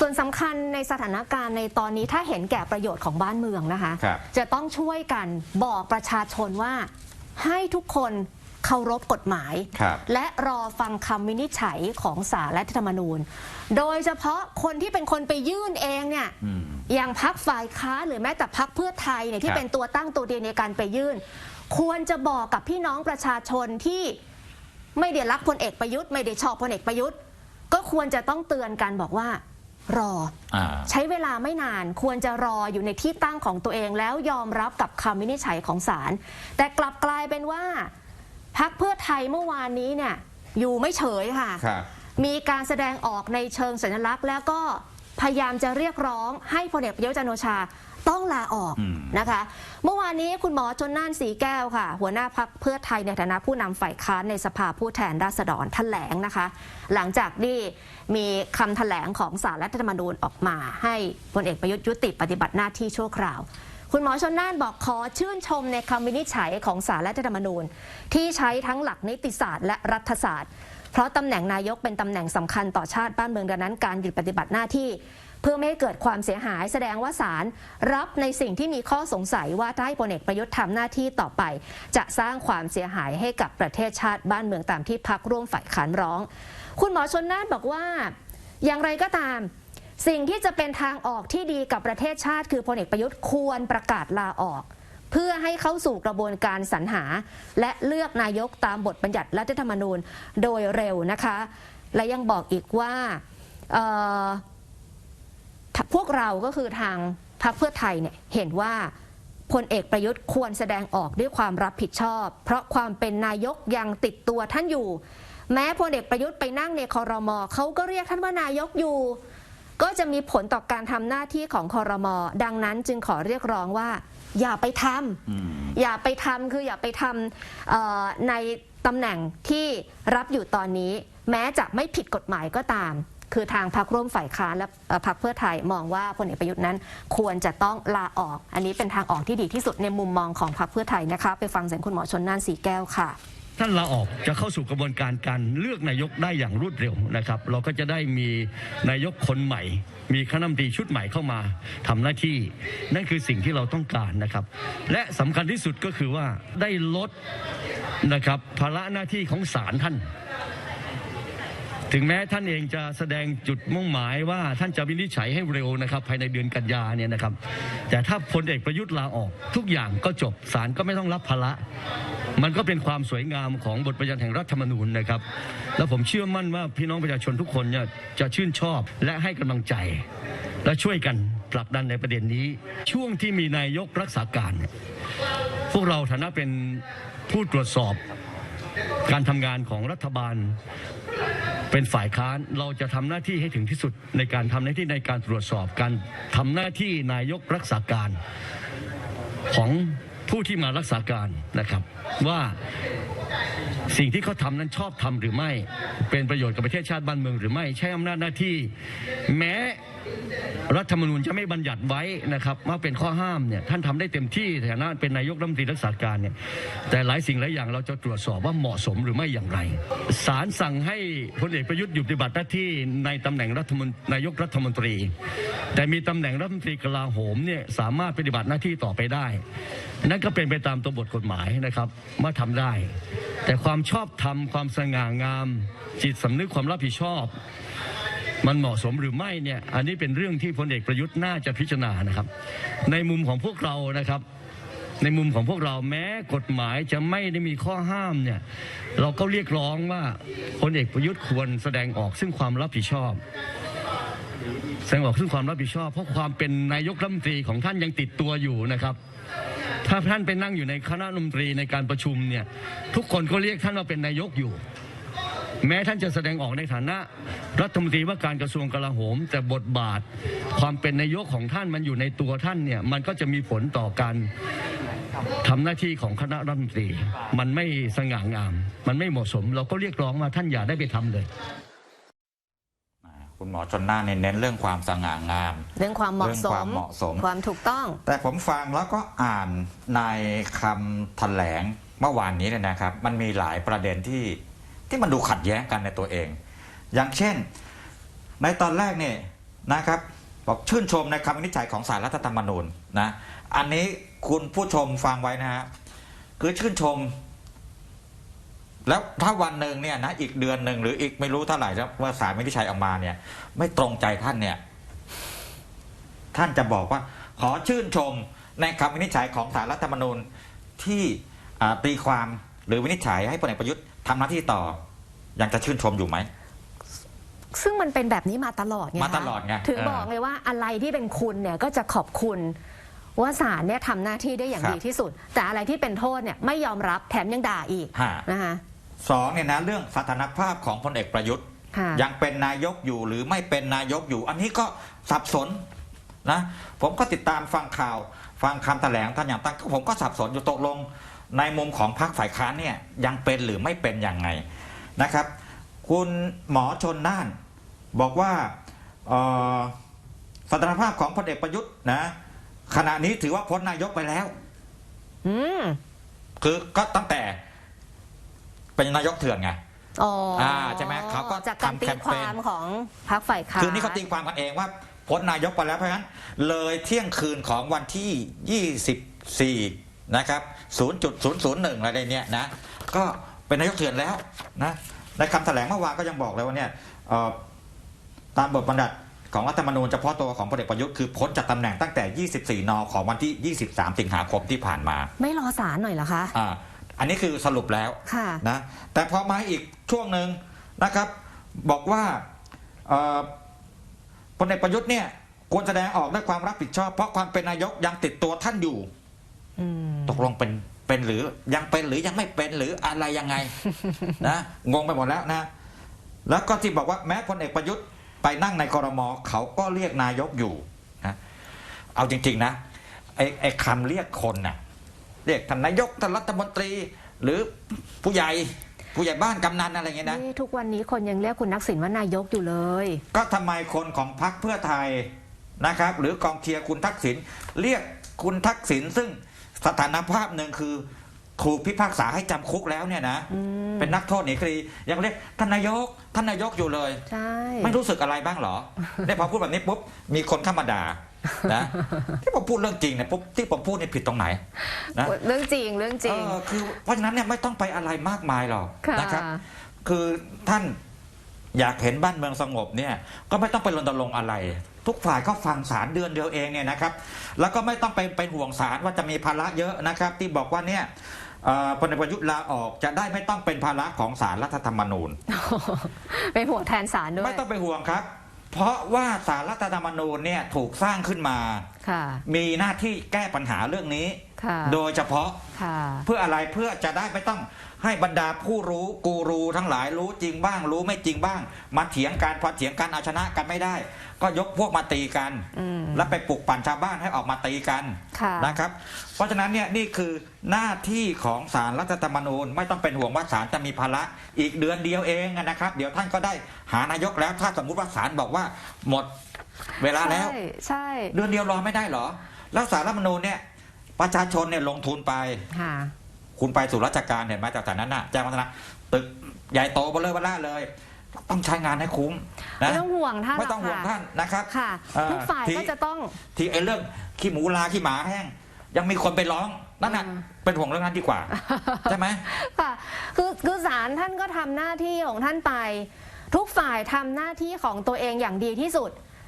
ส่วนสำคัญในสถานการณ์ในตอนนี้ถ้าเห็นแก่ประโยชน์ของบ้านเมืองนะคะครับจะต้องช่วยกันบอกประชาชนว่าให้ทุกคนเคารพกฎหมายครับและรอฟังคำวินิจฉัยของศาลรัฐธรรมนูญ โดยเฉพาะคนที่เป็นคนไปยื่นเองเนี่ยอืมอย่างพักฝ่ายค้านหรือแม้แต่พักเพื่อไทยเนี่ยคที่รับเป็นตัวตั้งตัวเดียวในการไปยื่น ควรจะบอกกับพี่น้องประชาชนที่ไม่ได้รักพลเอกประยุทธ์ไม่ได้ชอบพลเอกประยุทธ์ ก็ควรจะต้องเตือนกันบอกว่า รออ่าใช้เวลาไม่นานควรจะรออยู่ในที่ตั้งของตัวเองแล้วยอมรับกับคำวินิจฉัยของศาลแต่กลับกลายเป็นว่าพักเพื่อไทยเมื่อวานนี้เนี่ยอยู่ไม่เฉยค่ะครับมีการแสดงออกในเชิงสัญลักษณ์ แล้วก็พยายามจะเรียกร้องให้พลเอกประยุทธ์จันทร์โอชา ต้องลาออกอืมนะคะ เมื่อวานนี้คุณหมอชนน่านสีแก้วค่ะ หัวหน้าพักเพื่อไทยในฐานะผู้นำฝ่ายค้านในสภาผู้แทนราษฎรแถลงนะคะ หลังจากที่มีคำแถลงของสารรัฐธรรมนูญออกมา ให้พลเอกประยุทธ์ยุติปฏิบัติหน้าที่ชั่วคราว คุณหมอชนน่านบอกขอชื่นชมในคำวินิจฉัยของสารรัฐธรรมนูญ ที่ใช้ทั้งหลักนิติศาสตร์และรัฐศาสตร์ เพราะตำแหน่งนายกเป็นตำแหน่งสำคัญต่อชาติบ้านเมืองดังนั้นการหยุดปฏิบัติหน้าที่เพื่อไม่ให้เกิดความเสียหาย แสดงว่าศาลรับในสิ่งที่มีข้อสงสัยว่าถ้าให้พลเอกประยุทธ์ทำหน้าที่ต่อไป จะสร้างความเสียหายให้กับประเทศชาติบ้านเมืองตามที่พักร่วมฝ่ายค้านร้อง คุณหมอชนน่านบอกว่า อย่างไรก็ตามสิ่งที่จะเป็นทางออกที่ดีกับประเทศชาติ คือพลเอกประยุทธ์ควรประกาศลาออก เพื่อให้เข้าสู่กระบวนการสรรหา และเลือกนายกตามบทบัญญัติรัฐธรรมนูญโดยเร็วนะคะ และยังบอกอีกว่า พวกเราก็คือทางพรรคเพื่อไทยเนี่ยเห็นว่าพลเอกประยุทธ์ควรแสดงออกด้วยความรับผิดชอบ เพราะความเป็นนายกยังติดตัวท่านอยู่ แม้พลเอกประยุทธ์ไปนั่งในคอรมอเขาก็เรียกท่านว่านายกอยู่ ก็จะมีผลต่อการทำหน้าที่ของคอรมอดังนั้นจึงขอเรียกร้องว่า อย่าไปทำอืมอย่าไปทำคืออย่าไปทำเอ่อในตำแหน่งที่รับอยู่ตอนนี้ แม้จะไม่ผิดกฎหมายก็ตาม คือทางพรรคร่วมฝ่ายค้านและเอ่อพรรคเพื่อไทยมองว่าพลเอกประยุทธ์นั้น ควรจะต้องลาออก อันนี้เป็นทางออกที่ดีที่สุดในมุมมองของพรรคเพื่อไทยนะคะไปฟังเสียงคุณหมอชนน่านสีแก้วค่ะ ท่านลาออกจะเข้าสู่กระบวนการการเลือกนายกได้อย่างรวดเร็วนะครับ เราก็จะได้มีนายกคนใหม่ มีคณะรัฐมนตรีชุดใหม่เข้ามาทำหน้าที่ นั่นคือสิ่งที่เราต้องการนะครับ และสำคัญที่สุดก็คือว่าได้ลดนะครับภาระหน้าที่ของศาลท่าน ถึงแม้ท่านเองจะแสดงจุดมุ่งหมายว่าท่านจะวินิจฉัยให้เร็วนะครับ ภายในเดือนกันยาเนี่ยนะครับ แต่ถ้าพลเอกประยุทธ์ลาออก ทุกอย่างก็จบศาลก็ไม่ต้องรับภาระมันก็เป็นความสวยงามของบทบัญญัติแห่งรัฐธรรมนูญนะครับ แล้วผมเชื่อมั่นว่าพี่น้องประชาชนทุกคนเนี่ยจะชื่นชอบและให้กำลังใจ และช่วยกันผลักดันในประเด็นนี้ ช่วงที่มีนายกรักษาการ พวกเราฐานะเป็นผู้ตรวจสอบการทำงานของรัฐบาล เป็นฝ่ายค้านเราจะทำหน้าที่ให้ถึงที่สุดในการทำหน้าที่ในการตรวจสอบการทำหน้าที่นายกรักษาการของผู้ที่มารักษาการนะครับ ว่าสิ่งที่เขาทำนั้นชอบทำหรือไม่ เป็นประโยชน์กับประเทศชาติบ้านเมืองหรือไม่ ใช้อำนาจหน้าที่ แม้ รัฐธรรมนูญจะไม่บัญญัติไว้นะครับว่าเป็นข้อห้ามเนี่ยท่านทำได้เต็มที่ในฐานะเป็นนายกรัฐมนตรีรักษาการเนี่ยแต่หลายสิ่งหลายอย่างเราจะตรวจสอบว่าเหมาะสมหรือไม่อย่างไรศาลสั่งให้พลเอกประยุทธ์หยุดปฏิบัติหน้าที่ในตำแหน่งรัฐมนนายกรัฐมนตรี แต่มีตำแหน่งรัฐมนตรีกลาโหมเนี่ยสามารถปฏิบัติหน้าที่ต่อไปได้นั่นก็เป็นไปตามตัวบทกฎหมายนะครับว่าทำได้ แต่ความชอบธรรมความสง่างามจิตสำนึกความรับผิดชอบ มันเหมาะสมหรือไม่เนี่ยอันนี้เป็นเรื่องที่พลเอกประยุทธ์น่าจะพิจารณานะครับ ในมุมของพวกเรานะครับ ในมุมของพวกเราแม้กฎหมายจะไม่ได้มีข้อห้ามเนี่ยเราก็เรียกร้องว่าพลเอกประยุทธ์ควรแสดงออกซึ่งความรับผิดชอบแสดงออกซึ่งความรับผิดชอบ เพราะความเป็นนายกรัฐมนตรีของท่านยังติดตัวอยู่นะครับ ถ้าท่านไปนั่งอยู่ในคณะรัฐมนตรีในการประชุมเนี่ยทุกคนก็เรียกท่านว่าเป็นนายกอยู่ แม้ท่านจะแสดงออกในฐานะ รัฐมนตรีว่าการกระทรวงกลาโหม แต่บทบาทความเป็นนายกของท่านมันอยู่ในตัวท่านเนี่ยมันก็จะมีผลต่อการทำหน้าที่ของคณะรัฐมนตรี มันไม่สง่างาม มันไม่เหมาะสม เราก็เรียกร้องว่าท่านอย่าได้ไปทำเลยอ่าคุณหมอชนน่านเน้นเรื่องความสง่างาม เรื่องความเหมาะสเรื่องความมเหมาะสม ความถูกต้อง แต่ผมฟังแล้วก็อ่านในคำแถลงเมื่อวานนี้เนี่ยนะครับ มันมีหลายประเด็นที่ ที่มันดูขัดแย้งกันในตัวเอง อย่างเช่น ในตอนแรกเนี่ยนะครับบอกชื่นชมในคำวินิจฉัยของสารรัฐธรรมนูญนะอันนี้คุณผู้ชมฟังไว้นะฮะคือชื่นชม แล้วถ้าวันหนึ่งเนี่ยนะอีกเดือนหนึ่งหรืออีกไม่รู้เท่าไหร่แล้วว่าสารวินิจฉัยออกมาเนี่ย ไม่ตรงใจท่านเนี่ย ท่านจะบอกว่า ขอชื่นชมในคำวินิจฉัยของสารรัฐธรรมนูญที่ตีความหรือวินิจฉัยให้พลเอกประยุทธ์ ทำหน้าที่ต่อ ยังจะชื่นชมอยู่ไหม ซึ่งมันเป็นแบบนี้มาตลอดไงมาตลอดไงถึงเออบอกไงว่าอะไรที่เป็นคุณเนี่ยก็จะขอบคุณ ว่าศาลเนี่ยทำหน้าที่ได้อย่างครับดีที่สุด แต่อะไรที่เป็นโทษเนี่ยไม่ยอมรับแถมยังด่าอีกฮะ นะคะสองเนี่ยนะเรื่องสถานภาพของพลเอกประยุทธ์ ค่ะ ยังเป็นนายกอยู่หรือไม่เป็นนายกอยู่ อันนี้ก็สับสนนะ ผมก็ติดตามฟังข่าว ฟังคำแถลงท่านอย่างตั้งผมก็สับสนอยู่ตกลง ในมุมของพรรคฝ่ายค้านเนี่ยยังเป็นหรือไม่เป็นยังไงนะครับ คุณหมอชนน่าน บอกว่าเอ่อสถานภาพของพลเอกประยุทธ์นะขณะนี้ถือว่าพ้นนายกไปแล้วอืมคือก็ตั้งแต่ เป็นนายกเถื่อนไงอ๋ออาใช่ไหมเขาก็จากการทำตีแคมคเปญวามของพรรคฝ่ายค้านคือนี่เขาตีความกันเองว่าพ้นนายกไปแล้วเพราะฉะนั้น เลยเที่ยงคืนของวันที่ 24 นะครับ 0.001 อะไรเนี่ยนะ ก็เป็นนายกเถื่อนแล้วนะ ในคำแถลงเมื่อวานก็ยังบอกเลยว่าเนี่ยเอ่อตามบทบัญญัติของรัฐธรรมนูญเฉพาะตัวของพลเอกประยุทธ์คือพ้นจากตำแหน่งตั้งแต่ 24 น ของวันที่ 23 สิงหาคมที่ผ่านมา ไม่รอศาลหน่อยเหรอคะอ่าอันนี้คือสรุปแล้วค่ะนะ แต่พอมาอีกช่วงหนึ่งนะครับ บอกว่าเอ่อพลเอกประยุทธ์เนี่ยควรแสดงออกด้วยความรับผิดชอบ เพราะความเป็นนายกยังติดตัวท่านอยู่อืม ตกลงเป็นเป็นหรือยังเป็นหรือยังไม่เป็นหรืออะไรยังไงนะงงไปหมดแล้วนะแล้วก็ที่บอกว่าแม้พลเอกประยุทธ์ไปนั่งในกรมเขาก็เรียกนายกอยู่นะเอาจริง ๆนะไอ้ไอ้คำเรียกคนน่ะเรียกท่านนายกท่านรัฐมนตรีหรือผู้ใหญ่ผู้ใหญ่บ้านกำนันอะไรเงี้ยนะนี่ทุกวันนี้คนยังเรียกคุณนักสินว่านายกอยู่เลย ก็ทำไมคนของพรรคเพื่อไทยนะครับ หรือกองเชียร์คุณทักษิณเรียกคุณทักษิณซึ่ง สถานภาพหนึ่งคือถูกพิพากษาให้จำคุกแล้วเนี่ยนะ อืมเป็นนักโทษหนีคดียังเรียกท่านนายกท่านนายกอยู่เลย ใช่ ไม่รู้สึกอะไรบ้างเหรอ ได้พอพูดแบบนี้ปุ๊บมีคนเข้ามาด่านะ ที่ผมพูดเรื่องจริงเนี่ยปุ๊บที่ผมพูดเนี่ยผิดตรงไหนนะเรื่องจริงเรื่องจริง เออคือเพราะฉะนั้นเนี่ยไม่ต้องไปอะไรมากมายหรอกค่ะนะครับ คือท่านอยากเห็นบ้านเมืองสงบเนี่ย ก็ไม่ต้องไปรณรงค์อะไร ทุกฝ่ายก็ฟังสารเดือนเดียวเองเนี่ยนะครับ แล้วก็ไม่ต้องไปเป็นห่วงสารว่าจะมีภาระเยอะนะครับ ที่บอกว่าเนี่ยเอ่อพลเอกประยุทธ์ลาออกจะได้ไม่ต้องเป็นภาระของสารรัฐธรรมนูญเป็นหัวแทนศาลด้วยไม่ต้องไปห่วงครับ เพราะว่าสารรัฐธรรมนูญเนี่ยถูกสร้างขึ้นมาค่ะมีหน้าที่แก้ปัญหาเรื่องนี้ ค่ะโดยเฉพาะค่ะ เพื่ออะไรเพื่อจะได้ไม่ต้องให้บรรดาผู้รู้กูรูทั้งหลายรู้จริงบ้างรู้ไม่จริงบ้าง มาเถียงกันพอเถียงกันเอาชนะกันไม่ได้ ก็ยกพวกมาตีกัน อืมแล้วไปปลุกปั่นชาวบ้านให้ออกมาตีกันค่ะนะครับ เพราะฉะนั้นเนี่ยนี่คือหน้าที่ของสารรัฐธรรมนูญ ไม่ต้องเป็นห่วงว่าศาลจะมีภาระอีกเดือนเดียวเองนะครับ เดี๋ยวท่านก็ได้หานายกแล้ว ถ้าสมมุติว่าศาลบอกว่าหมดเวลาแล้ว ใช่ใช่ เดือนเดียวรอไม่ได้เหรอ แล้วสารรัฐธรรมนูญเนี่ย ประชาชนเนี่ยลงทุนไป ค่ะ คุณไปสู่ราชการเห็นไหมจากนั้นน่ะแจ้งวัฒนะตึกใหญ่โตเบลเลอร์เบล่าเลย ต้องใช้งานให้คุ้มนะไม่ต้องห่วงท่านไม่ต้องห่วงรกท่านนะครับค่ะเอ่อทุกฝ่ายที่ก็จะต้อง ที่ไอ้เรื่องขี้หมูลาขี้หมาแห้ง ยังมีคนไปร้องนั่นน่ะอืม เป็นห่วงเรื่องนั้นดีกว่า ใช่ไหม ค่ะคือคือศาลท่านก็ทำหน้าที่ของท่านไป ทุกฝ่ายทำหน้าที่ของตัวเองอย่างดีที่สุด